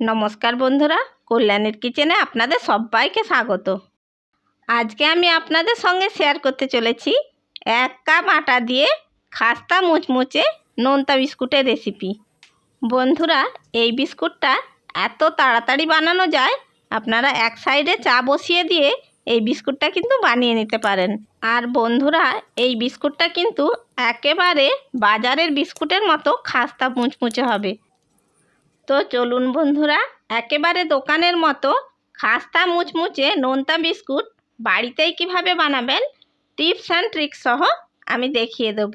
নমস্কার বন্ধুরা, কল্যাণীর কিচেনে আপনাদের সবাইকে স্বাগত। আজকে আমি আপনাদের সঙ্গে শেয়ার করতে চলেছি এক কাপ আটা দিয়ে খাস্তা মুচমুচে নোনতা বিস্কুটের রেসিপি বন্ধুরা, এই বিস্কুটটা এত তাড়াতাড়ি বানানো যায়, আপনারা এক সাইডে চা বসিয়ে দিয়ে এই বিস্কুটটা কিন্তু বানিয়ে নিতে পারেন। আর বন্ধুরা, এই বিস্কুটটা কিন্তু একেবারে বাজারের বিস্কুটের মতো খাস্তা মুচমুচে হবে। তো চলুন বন্ধুরা, একেবারে দোকানের মতো খাস্তা মুচমুচে নোনতা বিস্কুট বাড়িতেই কীভাবে বানাবেন টিপস অ্যান্ড ট্রিক্স সহ আমি দেখিয়ে দেব।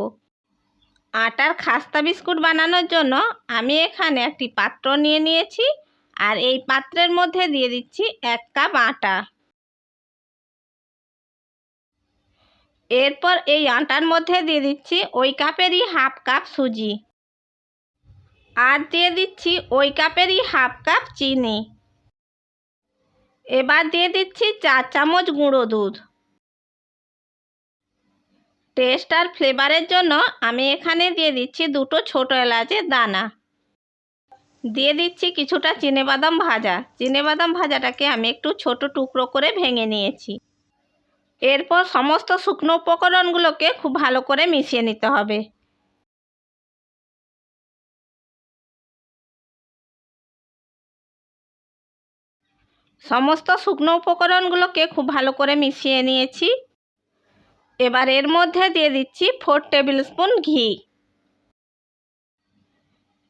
আটার খাস্তা বিস্কুট বানানোর জন্য আমি এখানে একটি পাত্র নিয়ে নিয়েছি আর এই পাত্রের মধ্যে দিয়ে দিচ্ছি এক কাপ আটা। এরপর এই আটার মধ্যে দিয়ে দিচ্ছি ওই কাপেরই হাফ কাপ সুজি। আর দিয়ে দিচ্ছি ওই কাপেরই হাফ কাপ চিনি। এবার দিয়ে দিচ্ছি চার চামচ গুঁড়ো দুধ। টেস্ট আর ফ্লেভারের জন্য আমি এখানে দিয়ে দিচ্ছি দুটো ছোট এলাচের দানা। দিয়ে দিচ্ছি কিছুটা বাদাম ভাজা। বাদাম ভাজাটাকে আমি একটু ছোট টুকরো করে ভেঙে নিয়েছি। এরপর সমস্ত শুকনো উপকরণগুলোকে খুব ভালো করে মিশিয়ে নিতে হবে। সমস্ত শুকনো উপকরণগুলোকে খুব ভালো করে মিশিয়ে নিয়েছি। এবার এর মধ্যে দিয়ে দিচ্ছি ফোর টেবিল স্পুন ঘি।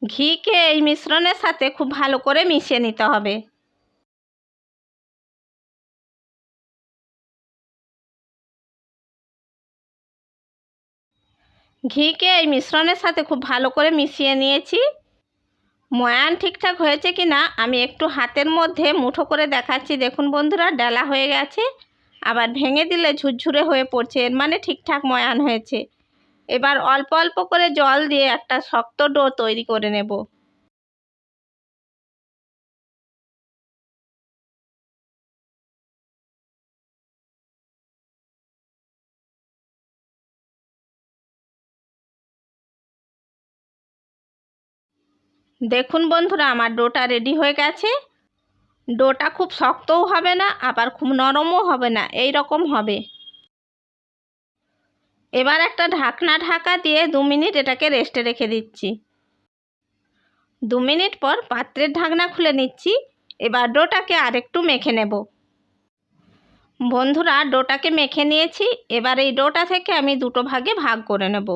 ঘিকে এই মিশ্রণের সাথে খুব ভালো করে মিশিয়ে নিতে হবে। ঘিকে এই মিশ্রণের সাথে খুব ভালো করে মিশিয়ে নিয়েছি। ময়ান ঠিকঠাক হয়েছে কি না, আমি একটু হাতের মধ্যে মুঠো করে দেখাচ্ছি। দেখুন বন্ধুরা, ডালা হয়ে গেছে। আবার ভেঙে দিলে ঝুরঝুরে হয়ে পড়ছে। এর মানে ঠিকঠাক ময়ান হয়েছে। এবার অল্প অল্প করে জল দিয়ে একটা শক্ত ডো তৈরি করে নেব। দেখুন বন্ধুরা, আমার ডোটা রেডি হয়ে গেছে। ডোটা খুব শক্তও হবে না, আবার খুব নরমও হবে না এই রকম হবে। এবার একটা ঢাকনা ঢাকা দিয়ে দু মিনিট এটাকে রেস্টে রেখে দিচ্ছি। দু মিনিট পর পাত্রের ঢাকনা খুলে নিচ্ছি। এবার ডোটাকে আরেকটু মেখে নেব। বন্ধুরা, ডোটাকে মেখে নিয়েছি। এবার এই ডোটা থেকে আমি দুটো ভাগে ভাগ করে নেব।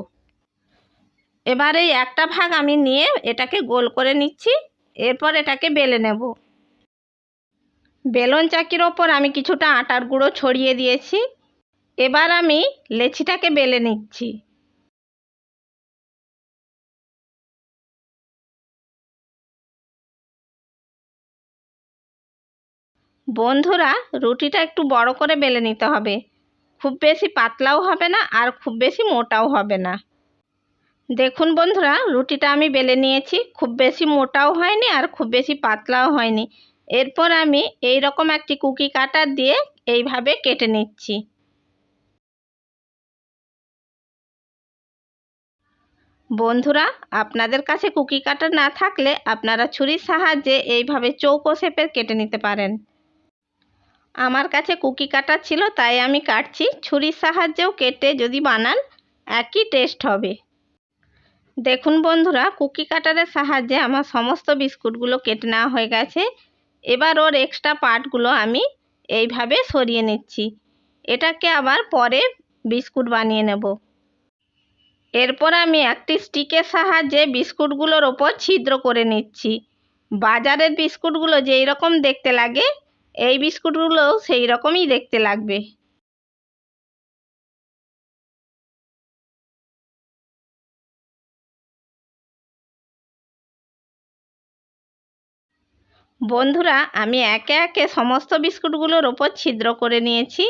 এবার এই একটা ভাগ আমি নিয়ে এটাকে গোল করে নিচ্ছি, এরপর এটাকে বেলে নেব। বেলন চাকির ওপর আমি কিছুটা আটার গুঁড়ো ছড়িয়ে দিয়েছি, এবার আমি লেচিটাকে বেলে নিচ্ছি। বন্ধুরা, রুটিটা একটু বড় করে বেলে নিতে হবে। খুব বেশি পাতলাও হবে না আর খুব বেশি মোটাও হবে না। দেখুন বন্ধুরা, রুটিটা আমি বেলে নিয়েছি। খুব বেশি মোটাও হয়নি আর খুব বেশি পাতলাও হয়নি। এরপর আমি এই রকম একটি কুকি কাটার দিয়ে এইভাবে কেটে নিচ্ছি। বন্ধুরা, আপনাদের কাছে কুকি কাটার না থাকলে আপনারা ছুরির সাহায্যে এইভাবে চৌকো শেপের কেটে নিতে পারেন। আমার কাছে কুকি কাটার ছিল, তাই আমি কাটছি। ছুরির সাহায্যেও কেটে যদি বানান, একই টেস্ট হবে। দেখুন বন্ধুরা, কুকি কাটারের সাহায্যে আমার সমস্ত বিস্কুটগুলো কেটে নেওয়া হয়ে গেছে। এবার ওর এক্সট্রা পার্টগুলো আমি এইভাবে সরিয়ে নিচ্ছি। এটাকে আবার পরে বিস্কুট বানিয়ে নেব। এরপর আমি একটি স্টিকের সাহায্যে বিস্কুটগুলোর ওপর ছিদ্র করে নিচ্ছি। বাজারের বিস্কুটগুলো যেই রকম দেখতে লাগে, এই বিস্কুটগুলোও সেই রকমই দেখতে লাগবে। বন্ধুরা, আমি একে একে সমস্ত বিস্কুটগুলোর ওপর ছিদ্র করে নিয়েছি।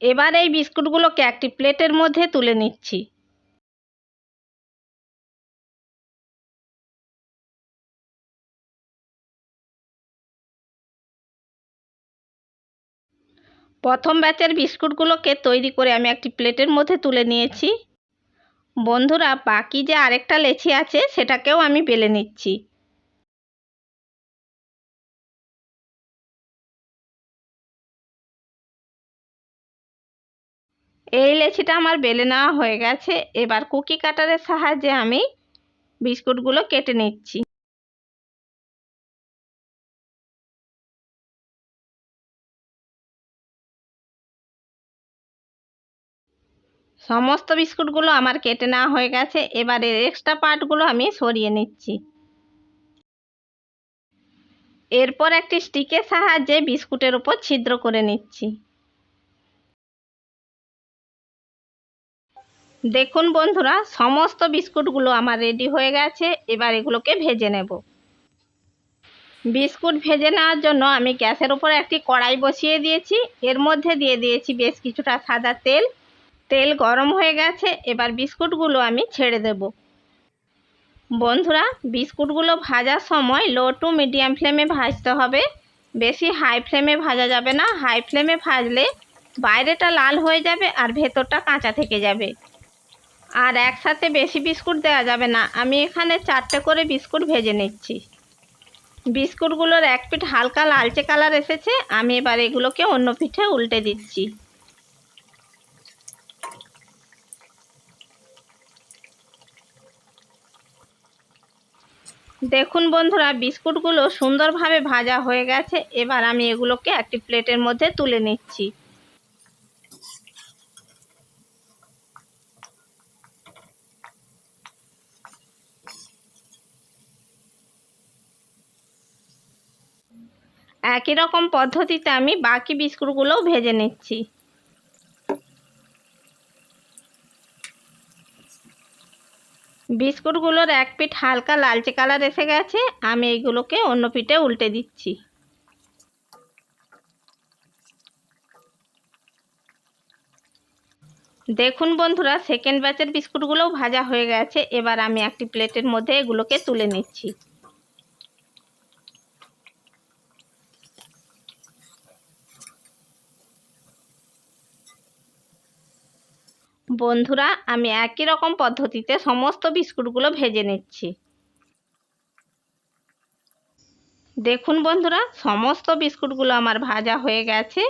এবার এই বিস্কুটগুলোকে একটি প্লেটের মধ্যে তুলে নিচ্ছি। প্রথম ব্যাচের বিস্কুটগুলোকে তৈরি করে আমি একটি প্লেটের মধ্যে তুলে নিয়েছি। বন্ধুরা, বাকি যে আরেকটা লেচি আছে, সেটাকেও আমি বেলে নিচ্ছি। এই লেচিটা আমার বেলে নেওয়া হয়ে গেছে। এবার কুকি কাটারের সাহায্যে আমি বিস্কুটগুলো কেটে নিচ্ছি। সমস্ত বিস্কুটগুলো আমার কেটে নেওয়া হয়ে গেছে। এবার এর এক্সট্রা পার্টগুলো আমি সরিয়ে নিচ্ছি। এরপর একটি স্টিকের সাহায্যে বিস্কুটের উপর ছিদ্র করে নিচ্ছি। দেখুন বন্ধুরা, সমস্ত বিস্কুটগুলো আমার রেডি হয়ে গেছে, এবার এগুলোকে ভেজে নেব। বিস্কুট ভেজে নেওয়ার জন্য আমি গ্যাসের উপর একটি কড়াই বসিয়ে দিয়েছি, এর মধ্যে দিয়ে দিয়েছি বেশ কিছুটা সাদা তেল। তেল গরম হয়ে গেছে, এবার বিস্কুটগুলো আমি ছেড়ে দেব। বন্ধুরা, বিস্কুটগুলো ভাজার সময় লো টু মিডিয়াম ফ্লেমে ভাজতে হবে। বেশি হাই ফ্লেমে ভাজা যাবে না হাই ফ্লেমে ভাজলে বাইরেটা লাল হয়ে যাবে আর ভেতরটা কাঁচা থেকে যাবে। আর একসাথে বেশি বিস্কুট দেওয়া যাবে না। আমি এখানে চারটে করে বিস্কুট ভেজে নিচ্ছি। বিস্কুটগুলোর এক পিঠ হালকা লালচে কালার এসেছে। আমি এবার এগুলোকে অন্য পিঠে উল্টে দিচ্ছি। দেখুন বন্ধুরা, বিস্কুটগুলো সুন্দরভাবে ভাজা হয়ে গেছে। এবার আমি এগুলোকে একটি প্লেটের মধ্যে তুলে নিচ্ছি। একই রকম পদ্ধতিতে আমি বাকি বিস্কুটগুলোও ভেজে নিচ্ছি। বিস্কুটগুলোর এক পিঠ হালকা লালচে কালার এসে গেছে, আমি এইগুলোকে অন্য পিঠে উল্টে দিচ্ছি। দেখুন বন্ধুরা সেকেন্ড ব্যাচের বিস্কুটগুলোও ভাজা হয়ে গেছে, এবার আমি একটি প্লেটের মধ্যে এগুলোকে তুলে নিচ্ছি। বন্ধুরা, আমি একই রকম পদ্ধতিতে সমস্ত বিস্কুটগুলো ভেজে নিচ্ছি। দেখুন বন্ধুরা, সমস্ত বিস্কুটগুলো আমার ভাজা হয়ে গেছে।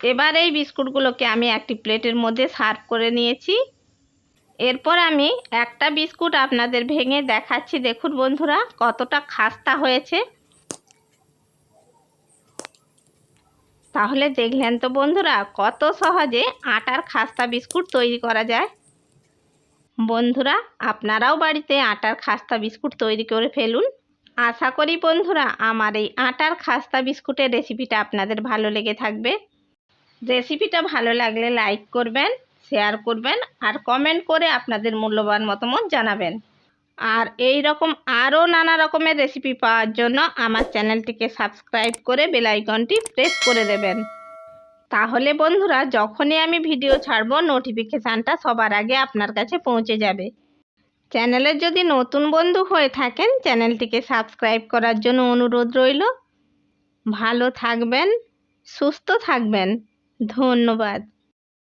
এবার এই বিস্কুটগুলোকে আমি একটি প্লেটের মধ্যে সার্ভ করে নিয়েছি। এরপর আমি একটা বিস্কুট আপনাদের ভেঙে দেখাচ্ছি। দেখুন বন্ধুরা, কতটা খাস্তা হয়েছে। তাহলে দেখলেন তো বন্ধুরা, কত সহজে আটার খাস্তা বিস্কুট তৈরি করা যায়। বন্ধুরা, আপনারাও বাড়িতে আটার খাস্তা বিস্কুট তৈরি করে ফেলুন। আশা করি বন্ধুরা, আমার এই আটার খাস্তা বিস্কুটের রেসিপিটা আপনাদের ভালো লেগে থাকবে। রেসিপিটা ভালো লাগলে লাইক করবেন, শেয়ার করবেন, আর কমেন্ট করে আপনাদের মূল্যবান মতামত জানাবেন। আর এই রকম আরও নানা রকমের রেসিপি পাওয়ার জন্য আমার চ্যানেলটিকে সাবস্ক্রাইব করে বেলাইকনটি প্রেস করে দেবেন। তাহলে বন্ধুরা, যখনই আমি ভিডিও ছাড়বো নোটিফিকেশানটা সবার আগে আপনার কাছে পৌঁছে যাবে। চ্যানেলের যদি নতুন বন্ধু হয়ে থাকেন, চ্যানেলটিকে সাবস্ক্রাইব করার জন্য অনুরোধ রইল। ভালো থাকবেন, সুস্থ থাকবেন। ধন্যবাদ।